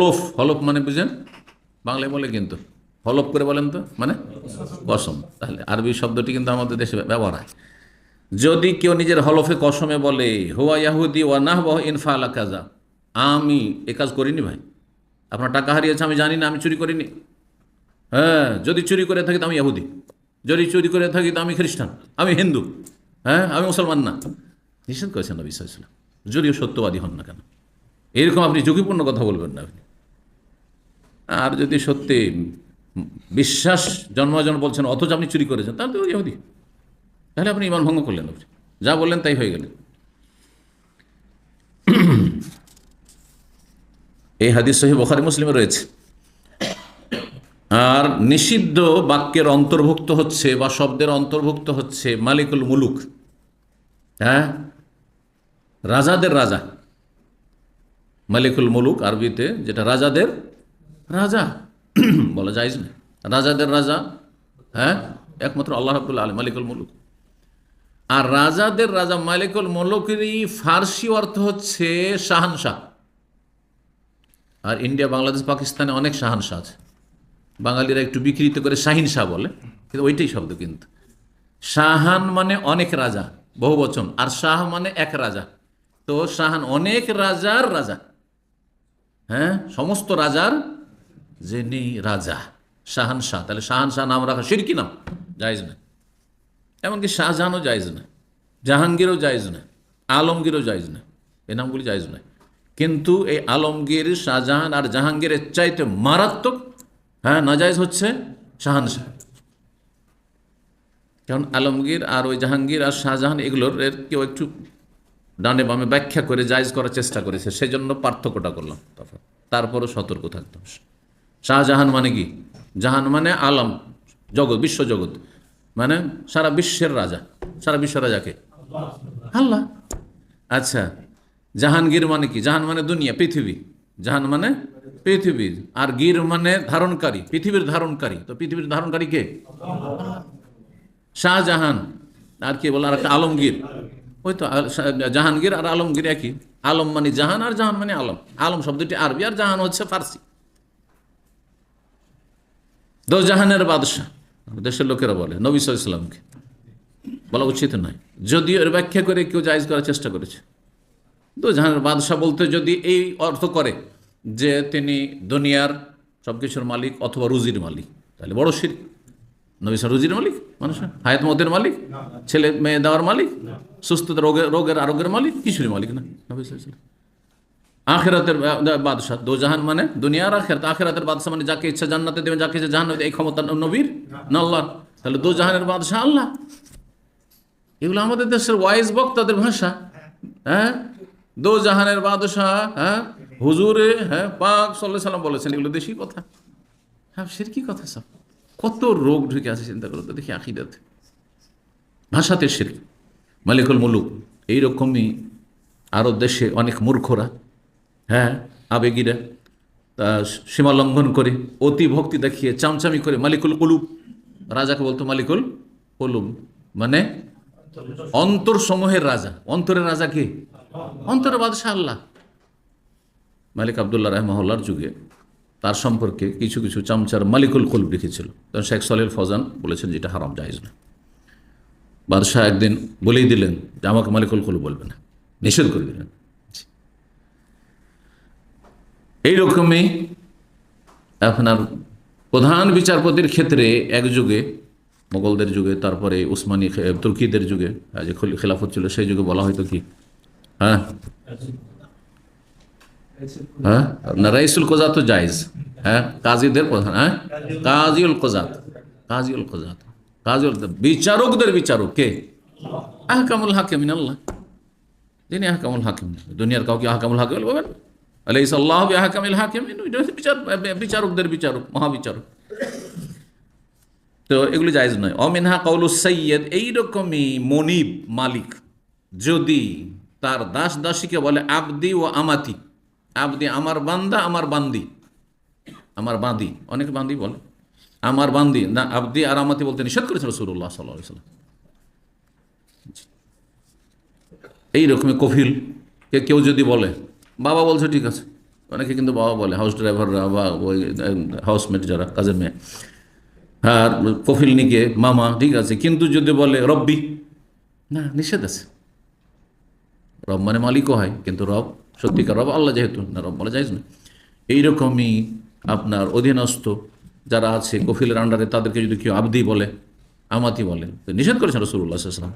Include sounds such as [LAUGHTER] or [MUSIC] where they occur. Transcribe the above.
হলফ হলফ মানে বুঝেন? বাংলায় বলে কিন্তু। হলফ করে বলেন তো? মানে কসম। তাহলে আরবি শব্দটি কিন্তু আমাদের দেশে ব্যবহার হয়। যদি কেউ নিজের হলফে কসমে বলে, হুয়া ইয়াহুদি ওয়া নাহ বহ ইনফা আলা কাজা আমি এ কাজ করিনি ভাই। আপনার টাকা হারিয়েছে, আমি জানি না, আমি চুরি করিনি। হ্যাঁ যদি চুরি করে থাকি তো আমি ইয়াহুদি। যদি চুরি করে থাকি তো আমি খ্রিস্টান। আমি হিন্দু। হ্যাঁ আমি মুসলমান না। নিষেধ করেছেন নবী সাল্লাম যদিও সত্যবাদী হন না কেন। এরকম আপনি ঝুঁকিপূর্ণ কথা বলবেন না আপনি। আর যদি সত্যি বিশ্বাস জন্মজন বলছেন, অথচ আপনি চুরি করেছেন, তাহলে তো ইহুদি। তাহলে আপনি ইমান ভঙ্গ করলেন যা বললেন তাই হয়ে গেলেন [CLEARS THROAT] এই হাদিস সহি বখারি মুসলিমে রয়েছে। আর নিষিদ্ধ বাক্যের অন্তর্ভুক্ত হচ্ছে বা শব্দের অন্তর্ভুক্ত হচ্ছে মালিকুল মুলুক। হ্যাঁ? রাজাদের রাজা। মালিকুল মুলুক আরবিতে, যেটা রাজাদের রাজা। [CLEARS THROAT] বলা যায় না। রাজাদের রাজা হ্যাঁ একমাত্র আল্লাহ রাবুল্লাহ আলী মালিকুল মুলুক। আর রাজাদের রাজা, মালিকুল মুলুকেরই ফার্সি অর্থ হচ্ছে শাহানশাহ। আর ইন্ডিয়া, বাংলাদেশ, পাকিস্তানে অনেক শাহানশাহ আছে। বাঙালিরা একটু বিকৃত করে শাহিন শাহ বলে, কিন্তু ওইটাই শব্দ কিন্তু। শাহান মানে অনেক রাজা, বহু বচন। আর শাহ মানে এক রাজা। তো শাহান অনেক রাজার রাজা। হ্যাঁ সমস্ত রাজার যিনি রাজা শাহান শাহ তাহলে শাহান শাহ নাম রাখা সিরকি নাম? জায়জ না। এমনকি শাহজাহানও জায়জ না, জাহাঙ্গীরও জায়জ না, আলমগীরও জায়জ না, এই নামগুলি জায়জ নয়। কিন্তু এই আলমগীর, শাহজাহান আর জাহাঙ্গীরের চাইতে মারাত্মক হ্যাঁ নাজায়জ হচ্ছে শাহানশাহ। কারণ আলমগীর আর ওই জাহাঙ্গীর আর শাহজাহান এগুলোর এর কেউ একটু ডানে বামে ব্যাখ্যা করে জায়জ করার চেষ্টা করেছে, সেজন্য পার্থক্যটা করলাম। তারপরও সতর্ক থাকতে হবে। শাহজাহান মানে কি? জাহান মানে আলম, জগৎ বিশ্বজগৎ মানে সারা বিশ্বের রাজা। সারা বিশ্বের রাজাকে। আল্লাহ। আচ্ছা জাহাঙ্গীর মানে কি? জাহান মানে দুনিয়া, পৃথিবী। জাহান মানে পৃথিবী। আর গির মানে ধারণকারী, পৃথিবীর ধারণকারী। তো পৃথিবীর ধারণকারী কে? শাহজাহান। আর কি বলে? আর একটা আলমগীর। ওই তো জাহাঙ্গীর আর আলমগীর একই। আলম মানে জাহান আর জাহান মানে আলম। আলম শব্দটি আরবি, আর জাহান হচ্ছে ফার্সি। দো জাহানের বাদশাহ। দেশের লোকেরা বলে নবী ইসলামকে বলা উচিত নয়। যদিও এর ব্যাখ্যা করে কেউ জায়জ করার চেষ্টা করেছে। তো জাহানের বাদশাহ বলতে যদি এই অর্থ করে যে তিনি দুনিয়ার সব কিছুর মালিক অথবা রুজির মালিক তাহলে বড় শির। নবিসা রুজির মালিক মানুষ? হায়াত মতের মালিক? ছেলে মেয়ে দেওয়ার মালিক? সুস্থতা রোগের রোগের আরোগ্যের মালিক? কিছুরই মালিক না। নবী ওয়াসাল্লাম। আখেরাতের বাদশাহ। দো জাহান মানে দুনিয়ার আখেরাত। আখেরাতের বাদশাহ মানে যাকে ইচ্ছা জান্নাতে দেবে যাকে ইচ্ছা জাহান্নাতে এই ক্ষমতা নবীর? না আল্লাহ তাহলে দো জাহানের বাদশাহ আল্লাহ। এগুলো আমাদের দেশের ওয়াইজ বক্তাদের ভাষা। হ্যাঁ? দো জাহানের বাদশাহ হ্যাঁ? হুজুরে হ্যাঁ? পাক সাল্লাহ সাল্লাম বলেছেন এগুলো দেশি কথা। হ্যাঁ সের কি কথা সব? কত রোগ ঢুকে আছে, চিন্তা করো তো, দেখি আখিদাতে ভাষাতে সের মালিকুল মুলুক এইরকমই আরও দেশে অনেক মূর্খরা হ্যাঁ আবেগীরা, তা সীমা লঙ্ঘন করে, অতি ভক্তি দেখিয়ে, চামচামি করে, মালিকুল কুলুব। রাজাকে বলতো মালিকুল কুলুব মানে অন্তর সমূহের রাজা। অন্তরের রাজা কে? অন্তরের বাদশাহ আল্লাহ। মালিক আবদুল্লাহ রহমহল্লার যুগে তার সম্পর্কে কিছু কিছু চামচার মালিকুল কুলব লিখেছিল। তখন শেখ সলিল ফজান বলেছেন যেটা হারাম, জায়েজ না। বাদশাহ একদিন বলেই দিলেন যে আমাকে মালিকুল কুলব বলবে না, নিষেধ করে দিলেন। এইরকমই আপনার প্রধান বিচারপতির ক্ষেত্রে এক যুগে, মোগলদের যুগে, তারপরে উসমানী তুর্কিদের যুগে যে খেলাফত ছিল, সেই যুগে বলা হয়তো কি? হ্যাঁ? হ্যাঁ? না রাইসুল কোজাত তো জায়েজ। হ্যাঁ? কাজীদের প্রধান। হ্যাঁ? কাজিউল কোজাত। কাজিউল কোজাত। কাজিউল বিচারকদের বিচারক কে? আহকামুল হাকিমিন আল্লাহ যিনি আহকামুল হাকিম। দুনিয়ার কাউকে আহকামুল হাকিম বলবেন? আলাই সাল্লাহ আহকামিল হাকিমিন বিচার বিচারকদের বিচারক, মহাবিচারক। তো এগুলো জায়েজ নয়। অমিনহা কৌল সৈয়দ, এইরকমই মনিব মালিক, যদি তার দাস দাসীকে বলে, আবদি ও আমাতি, আবদি আমার বান্দা, আমার বান্দি। আমার বান্দি, অনেক বান্দি বলে। আমার বান্দি, না, আবদি আর আমাতি বলতে নিষেধ করেছিল রসুল্লাহ সাল্লাহ সাল্লাম এই রকমের কফিল কেউ যদি বলে বাবা বলছে, ঠিক আছে। অনেকে কিন্তু বাবা বলে হাউস ড্রাইভাররা বা ওই হাউসমেট যারা, কাজের মেয়ে। আর কফিল নিকে, মামা, ঠিক আছে। কিন্তু যদি বলে, রব্বি। না, নিষেধ আছে। রব মানে মালিকও হয়, কিন্তু রব, সত্যিকার রব আল্লাহ যেহেতু, না রব বলা যায় না। এইরকমই আপনার অধীনস্থ যারা আছে, কফিলের আন্ডারে তাদেরকে যদি কেউ আবদি বলে, আমাতি বলে নিষেধ করেছেন রসুল্লাহ সাল্লাম